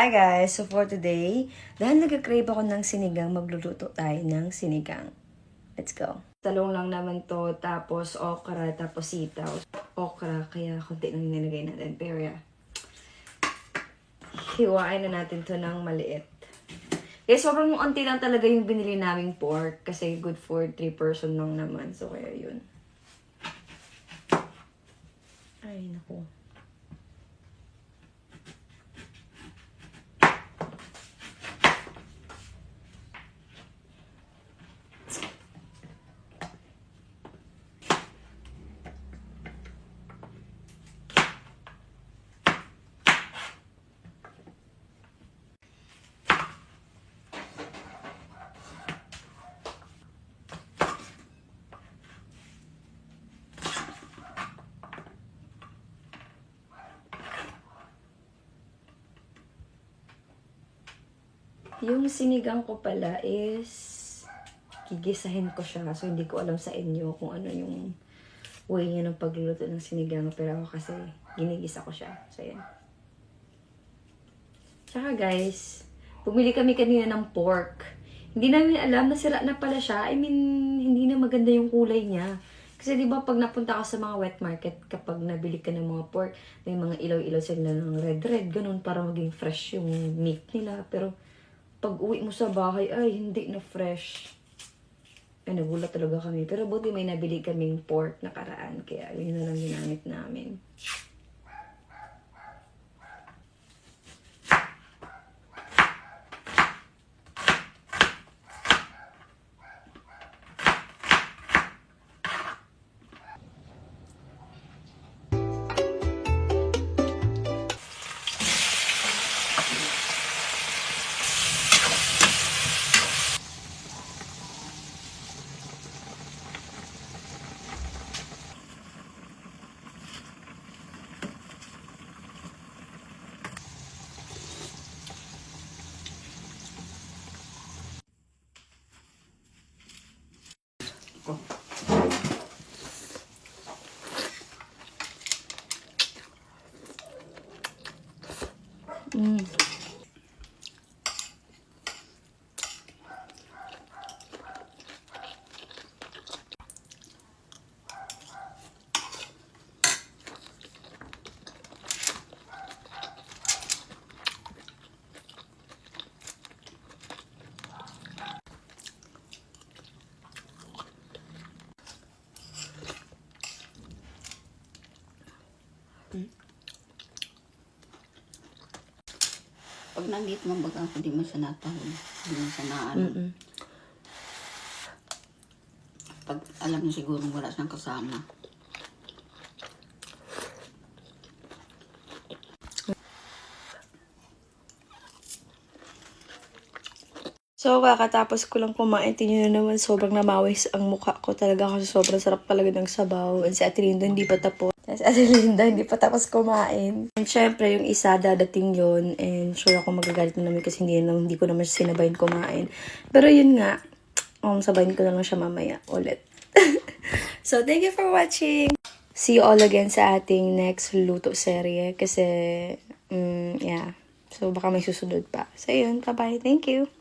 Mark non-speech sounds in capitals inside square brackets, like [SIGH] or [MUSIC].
Hi guys! So for today, dahil nag-crave ako ng sinigang, magluluto tayo ng sinigang. Let's go. Talong lang naman to, tapos okra, tapos sitaw. Okra, kaya konti lang nilagay natin. Pero yeah, hiwain na natin to ng maliit. Kaya sobrang onti lang talaga yung binili naming pork kasi good for 3 person lang naman. So kaya yun. Ay, naku. Yung sinigang ko pala is gigisahin ko siya. So, hindi ko alam sa inyo kung ano yung way niya ng pagluluto ng sinigang. Pero ako kasi ginigisa ko siya. So, yan. Tsaka guys, bumili kami kanina ng pork. Hindi namin alam na sira na pala siya. I mean, hindi na maganda yung kulay niya. Kasi di ba pag napunta ka sa mga wet market, kapag nabili ka ng mga pork, may mga ilaw-ilaw sila ng red-red, ganun para maging fresh yung meat nila. Pero pag uwi mo sa bahay, ay, hindi na fresh. Ay, nagulat talaga kami. Pero buti may nabili kaming pork nakaraan. Kaya yun na lang ginamit namin. Mm. Pag nandito mo baga ako, di mo siya natahon. Di mo siya naano. Mm-mm. Pag alam niyo siguro wala siyang kasama. So, kakatapos ko lang kumain, tingnan nyo naman, sobrang namawis ang mukha ko talaga kasi sobrang sarap talaga ng sabaw. And si Ate Linda hindi pa tapos. Si Ate [LAUGHS] Linda hindi pa tapos kumain. And syempre, yung isa dadating yon And sure ako magagalit na namin kasi hindi, hindi ko naman sinabayin kumain. Pero yun nga, um, sabayin ko na lang siya mamaya ulit. [LAUGHS] so, thank you for watching! See you all again sa ating next luto serye kasi, mm, yeah. So, baka may susunod pa. So, yun. Bye-bye. Thank you.